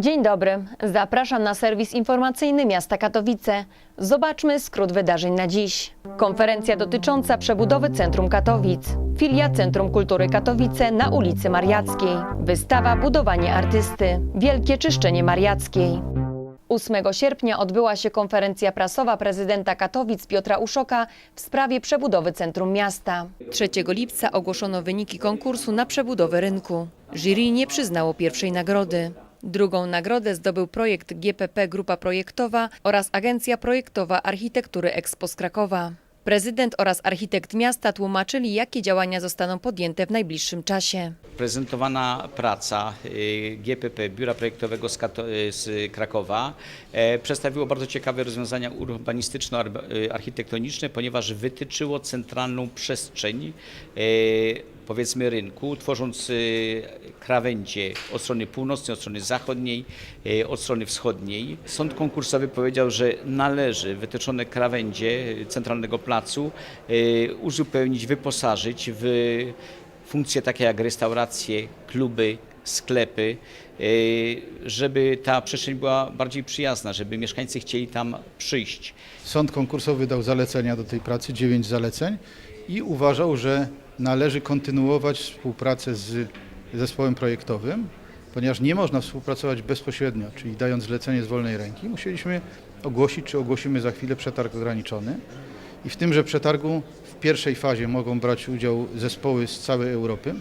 Dzień dobry, zapraszam na serwis informacyjny miasta Katowice. Zobaczmy skrót wydarzeń na dziś. Konferencja dotycząca przebudowy Centrum Katowic. Filia Centrum Kultury Katowice na ulicy Mariackiej. Wystawa Budowanie Artysty. Wielkie Czyszczenie Mariackiej. 8 sierpnia odbyła się konferencja prasowa prezydenta Katowic Piotra Uszoka w sprawie przebudowy centrum miasta. 3 lipca ogłoszono wyniki konkursu na przebudowę rynku. Jury nie przyznało pierwszej nagrody. Drugą nagrodę zdobył projekt GPP Grupa Projektowa oraz Agencja Projektowa Architektury Expo z Krakowa. Prezydent oraz architekt miasta tłumaczyli, jakie działania zostaną podjęte w najbliższym czasie. Prezentowana praca y, GPP, Biura Projektowego z, y, Krakowa, e, przedstawiło bardzo ciekawe rozwiązania urbanistyczno-architektoniczne, ponieważ wytyczyło centralną przestrzeń, powiedzmy rynku, tworząc y, krawędzie od strony północnej, od strony zachodniej, e, od strony wschodniej. Sąd konkursowy powiedział, że należy wytyczone krawędzie centralnego placu uzupełnić, wyposażyć w funkcje takie jak restauracje, kluby, sklepy, y, żeby ta przestrzeń była bardziej przyjazna, żeby mieszkańcy chcieli tam przyjść. Sąd konkursowy dał zalecenia do tej pracy, dziewięć zaleceń i uważał, że należy kontynuować współpracę z zespołem projektowym, ponieważ nie można współpracować bezpośrednio, czyli dając zlecenie z wolnej ręki. Musieliśmy ogłosić, czy ogłosimy za chwilę przetarg ograniczony. I w tymże przetargu w pierwszej fazie mogą brać udział zespoły z całej Europy,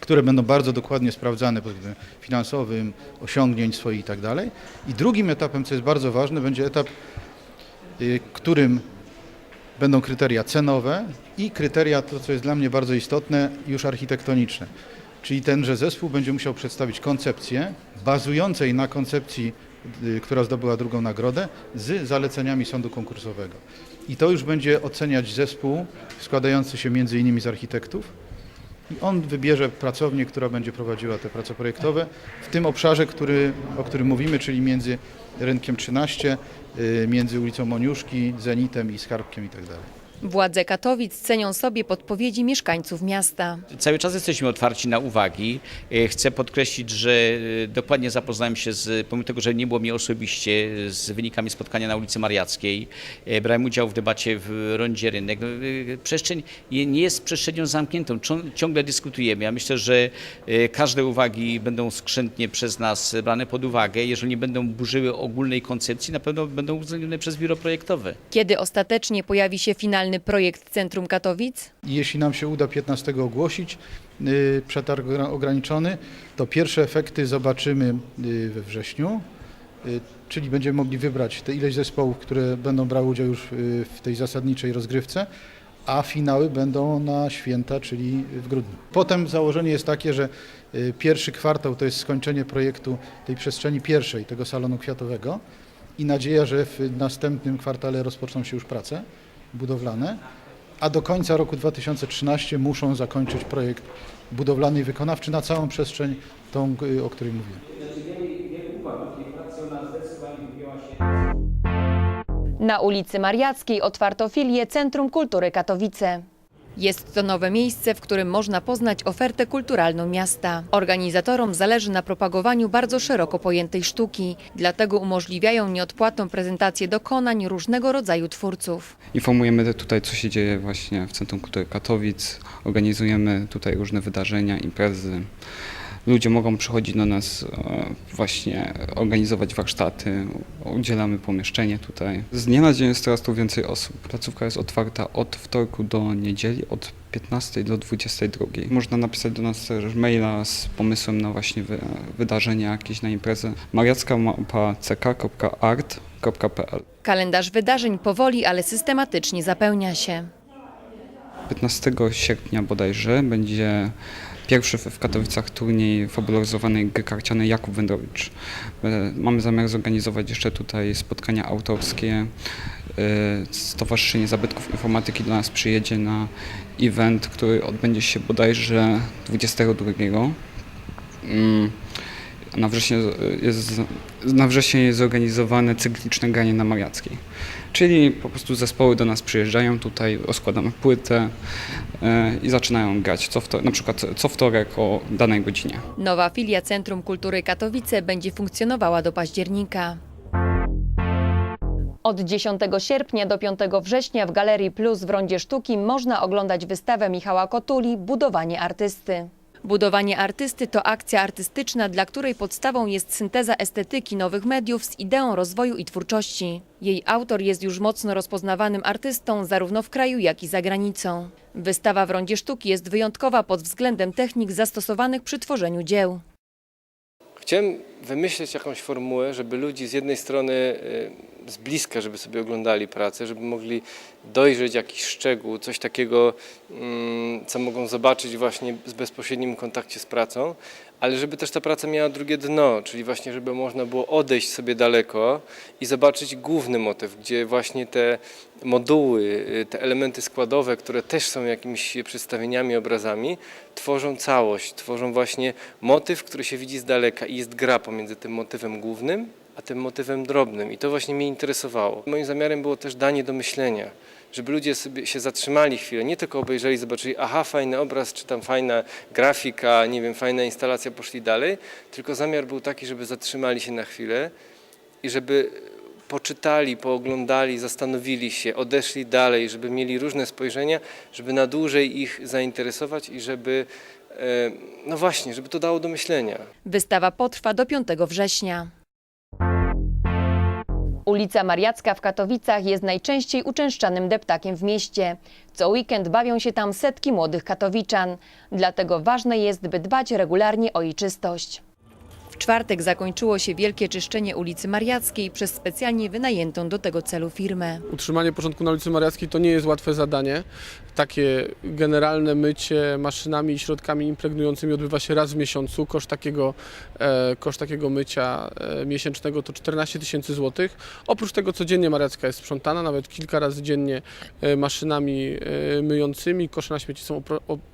które będą bardzo dokładnie sprawdzane pod względem finansowym, osiągnięć swoich i tak. I drugim etapem, co jest bardzo ważne, będzie etap y, którym będą kryteria cenowe i kryteria, to co jest dla mnie bardzo istotne, już architektoniczne. Czyli tenże zespół będzie musiał przedstawić koncepcję bazującej na koncepcji, y, która zdobyła drugą nagrodę, z zaleceniami sądu konkursowego. I to już będzie oceniać zespół składający się między innymi z architektów, i on wybierze pracownię, która będzie prowadziła te prace projektowe w tym obszarze, który, o którym mówimy, czyli między rynkiem 13, y, między ulicą Moniuszki, Zenitem i Skarbkiem i tak. Władze Katowic cenią sobie podpowiedzi mieszkańców miasta. Cały czas jesteśmy otwarci na uwagi. E, Chcę podkreślić, że e, dokładnie zapoznałem się z, pomimo tego, że nie było mi osobiście, z wynikami spotkania na ulicy Mariackiej. E, Brałem udział w debacie w Rondzie Rynek. No, Przestrzeń nie jest przestrzenią zamkniętą, Cią- ciągle dyskutujemy. Ja myślę, że każde uwagi będą skrzętnie przez nas brane pod uwagę. Jeżeli nie będą burzyły ogólnej koncepcji, na pewno będą uwzględnione przez biuro projektowe. Kiedy ostatecznie pojawi się finalny projekt Centrum Katowic? Jeśli nam się uda 15 ogłosić y, przetarg ogra- ograniczony, to pierwsze efekty zobaczymy y, we wrześniu, y, czyli będziemy mogli wybrać te ileś zespołów, które będą brały udział już w tej zasadniczej rozgrywce, a finały będą na święta, czyli w grudniu. Potem założenie jest takie, że pierwszy kwartał to jest skończenie projektu tej przestrzeni pierwszej, tego salonu kwiatowego i nadzieja, że w następnym kwartale rozpoczną się już prace budowlane, a do końca roku 2013 muszą zakończyć projekt budowlany i wykonawczy na całą przestrzeń, tą, y, o której mówiłem. Na ulicy Mariackiej otwarto filię Centrum Kultury Katowice. Jest to nowe miejsce, w którym można poznać ofertę kulturalną miasta. Organizatorom zależy na propagowaniu bardzo szeroko pojętej sztuki, dlatego umożliwiają nieodpłatną prezentację dokonań różnego rodzaju twórców. Informujemy tutaj, co się dzieje właśnie w Centrum Kultury Katowic. Organizujemy tutaj różne wydarzenia, imprezy. Ludzie mogą przychodzić do nas e, właśnie organizować warsztaty, udzielamy pomieszczenie tutaj. Z dnia na dzień jest coraz tu więcej osób. Placówka jest otwarta od wtorku do niedzieli, od 15 do 22. Można napisać do nas też maila z pomysłem na właśnie wy, wydarzenia jakieś na imprezę mariacka.ck.art.pl Kalendarz wydarzeń powoli, ale systematycznie zapełnia się. 15 sierpnia bodajże będzie pierwszy w Katowicach turniej fabularyzowanej gry Jakub Wędrowicz. E, Mamy zamiar zorganizować jeszcze tutaj spotkania autorskie. E, Stowarzyszenie Zabytków Informatyki do nas przyjedzie na event, który odbędzie się bodajże 22. Mm, a na wrześniu jest, na wrześniu jest zorganizowane cykliczne granie na Mariackiej. Czyli po prostu zespoły do nas przyjeżdżają tutaj, rozkładamy płytę e, i zaczynają grać co wto, na przykład co wtorek o danej godzinie. Nowa filia Centrum Kultury Katowice będzie funkcjonowała do października. Od 10 sierpnia do 5 września w Galerii Plus w Rondzie Sztuki można oglądać wystawę Michała Kotuli Budowanie artysty. Budowanie artysty to akcja artystyczna, dla której podstawą jest synteza estetyki nowych mediów z ideą rozwoju i twórczości. Jej autor jest już mocno rozpoznawanym artystą zarówno w kraju, jak i za granicą. Wystawa w Rondzie Sztuki jest wyjątkowa pod względem technik zastosowanych przy tworzeniu dzieł. Chciałem wymyśleć jakąś formułę, żeby ludzi z jednej strony y, z bliska, żeby sobie oglądali pracę, żeby mogli dojrzeć jakiś szczegół, coś takiego, mm, co mogą zobaczyć właśnie w bezpośrednim kontakcie z pracą, ale żeby też ta praca miała drugie dno, czyli właśnie, żeby można było odejść sobie daleko i zobaczyć główny motyw, gdzie właśnie te moduły, y, te elementy składowe, które też są jakimiś przedstawieniami, obrazami, tworzą całość, tworzą właśnie motyw, który się widzi z daleka i jest gra pomiędzy tym motywem głównym, a tym motywem drobnym. I to właśnie mnie interesowało. Moim zamiarem było też danie do myślenia, żeby ludzie sobie się zatrzymali chwilę, nie tylko obejrzeli, zobaczyli, aha, fajny obraz, czy tam fajna grafika, nie wiem, fajna instalacja, poszli dalej, tylko zamiar był taki, żeby zatrzymali się na chwilę i żeby poczytali, pooglądali, zastanowili się, odeszli dalej, żeby mieli różne spojrzenia, żeby na dłużej ich zainteresować i żeby, e, no właśnie, żeby to dało do myślenia. Wystawa potrwa do 5 września. Ulica Mariacka w Katowicach jest najczęściej uczęszczanym deptakiem w mieście. Co weekend bawią się tam setki młodych katowiczan. Dlatego ważne jest, by dbać regularnie o jej czystość. W czwartek zakończyło się wielkie czyszczenie ulicy Mariackiej przez specjalnie wynajętą do tego celu firmę. Utrzymanie porządku na ulicy Mariackiej to nie jest łatwe zadanie. Takie generalne mycie maszynami i środkami impregnującymi odbywa się raz w miesiącu. Koszt takiego, e, koszt takiego mycia e, miesięcznego to 14 tysięcy złotych. Oprócz tego codziennie Mariacka jest sprzątana, nawet kilka razy dziennie e, maszynami e, myjącymi. Kosze na śmieci są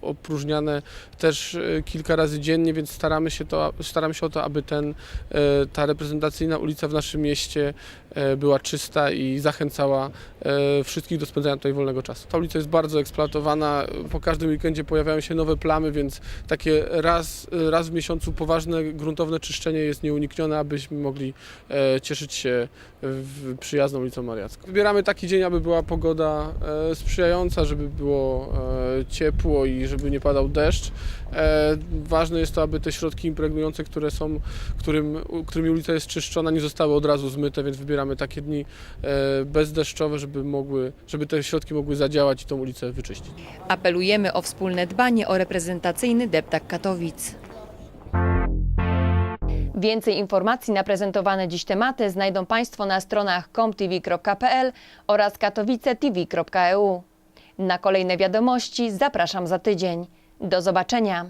opróżniane też e, kilka razy dziennie, więc staramy się, to, staramy się o to, aby ten, e, ta reprezentacyjna ulica w naszym mieście była czysta i zachęcała e, wszystkich do spędzania tutaj wolnego czasu. Ta ulica jest bardzo eksploatowana, po każdym weekendzie pojawiają się nowe plamy, więc takie raz, raz w miesiącu poważne, gruntowne czyszczenie jest nieuniknione, abyśmy mogli e, cieszyć się przyjazną ulicą Mariacką. Wybieramy taki dzień, aby była pogoda e, sprzyjająca, żeby było e, ciepło i żeby nie padał deszcz. E, ważne jest to, aby te środki impregnujące, które są, którym, którymi ulica jest czyszczona, nie zostały od razu zmyte, więc wybieramy takie dni e, bezdeszczowe, żeby, mogły, żeby te środki mogły zadziałać i tą ulicę wyczyścić. Apelujemy o wspólne dbanie o reprezentacyjny deptak Katowic. Więcej informacji na prezentowane dziś tematy znajdą Państwo na stronach comtv.pl oraz katowicetv.eu. Na kolejne wiadomości zapraszam za tydzień. Do zobaczenia.